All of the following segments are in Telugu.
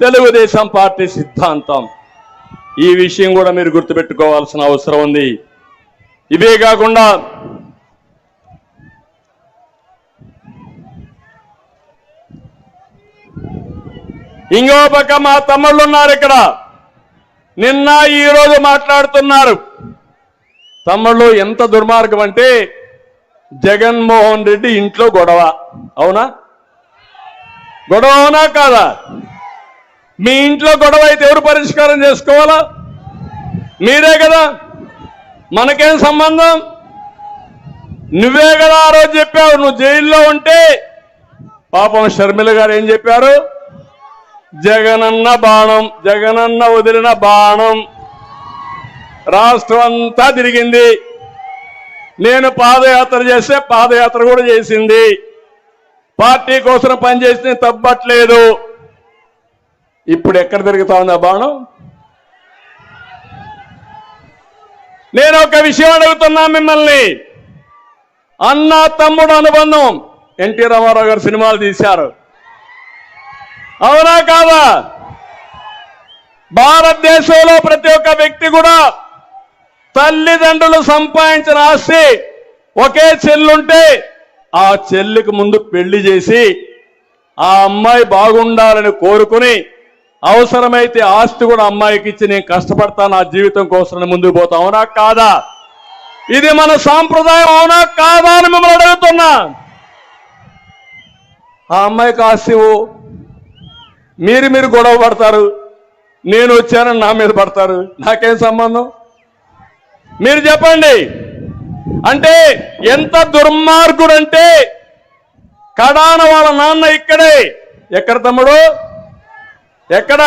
తెలుగుదేశం పార్టీ సిద్ధాంతం. ఈ విషయం కూడా మీరు గుర్తుపెట్టుకోవాల్సిన అవసరం ఉంది. ఇవే కాకుండా ఇంకో పక్క మా తమ్ముళ్ళు ఉన్నారు ఇక్కడ. నిన్న ఈ రోజు మాట్లాడుతున్నారు. తమ్ముళ్ళు ఎంత దుర్మార్గం అంటే జగన్మోహన్ రెడ్డి ఇంట్లో గొడవ. అవునా? గొడవ అవునా కాదా? మీ ఇంట్లో గొడవ అయితే ఎవరు పరిష్కారం చేసుకోవాలా? మీరే కదా? మనకేం సంబంధం? నువ్వే కదా ఆ రోజు చెప్పావు నువ్వు జైల్లో ఉంటే. పాపం షర్మిల గారు ఏం చెప్పారు? జగనన్న బాణం జగనన్న వదిలిన బాణం. రాష్ట్రం అంతా తిరిగింది. నేను పాదయాత్ర చేస్తే పాదయాత్ర కూడా చేసింది. పార్టీ కోసం పనిచేసింది తప్పట్లేదు. ఇప్పుడు ఎక్కడ తిరుగుతా ఉంది ఆ బాణం? నేను ఒక విషయం అడుగుతున్నా మిమ్మల్ని. అన్న తమ్ముడు అనుబంధం. ఎన్టీ రామారావు గారు సినిమాలు తీశారు. అవునా కాదా? భారతదేశంలో ప్రతి ఒక్క వ్యక్తి కూడా తల్లిదండ్రులు సంపాదించిన ఆస్తి ఒకే చెల్లుంటే ఆ చెల్లికి ముందు పెళ్ళి చేసి ఆ అమ్మాయి బాగుండాలని కోరుకుని అవసరమైతే ఆస్తి కూడా అమ్మాయికి ఇచ్చి నేను కష్టపడతా నా జీవితం కోసం ముందుకు పోతా. అవునా కాదా? ఇది మన సాంప్రదాయం అవునా కాదా అని మిమ్మల్ని అడుగుతున్నా. ఆ అమ్మాయికి ఆస్తి మీరు మీరు గొడవ పడతారు. నేను వచ్చానని నా మీద పడతారు. నాకేం సంబంధం? మీరు చెప్పండి. అంటే ఎంత దుర్మార్గుడు అంటే కడాన వాళ్ళ నాన్న ఇక్కడే. ఎక్కడ తమ్ముడు? ఎక్కడ?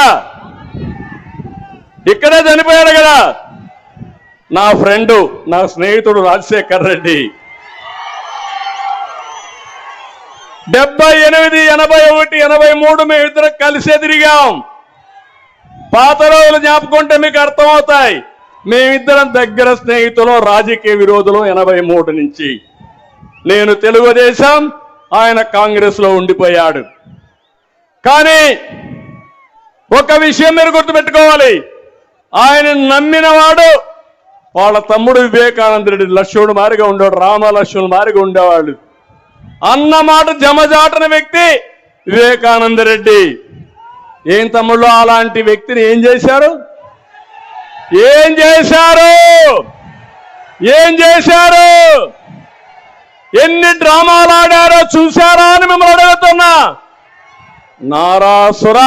ఇక్కడే చనిపోయాడు కదా. నా ఫ్రెండు నా స్నేహితుడు రాజశేఖర్ రెడ్డి. డెబ్బై ఎనిమిది ఎనభై ఒకటి ఎనభై మూడు మేము ఇద్దరం కలిసే తిరిగాం. పాత రోజులు జ్ఞాపకుంటే మీకు అర్థమవుతాయి. మేమిద్దరం దగ్గర స్నేహితులు రాజకీయ విరోధులు ఎనభై మూడు నుంచి. నేను తెలుగుదేశం ఆయన కాంగ్రెస్లో ఉండిపోయాడు. కానీ ఒక విషయం మీరు గుర్తుపెట్టుకోవాలి. ఆయన నమ్మినవాడు వాళ్ళ తమ్ముడు వివేకానంద రెడ్డి లక్ష్మణుడు మారిగా ఉండేవాడు రామ లక్ష్మణుడు మారిగా ఉండేవాడు అన్నమాట జమజాటిన జమజాటన వ్యక్తి వివేకానంద రెడ్డి ఏం తమ్ముళ్ళు అలాంటి వ్యక్తిని ఏం చేశారు? ఏం చేశారు? ఏం చేశారు? ఎన్ని డ్రామాలు ఆడారో చూశారా అని మిమ్మల్ని అడుగుతున్నా. నారాసుర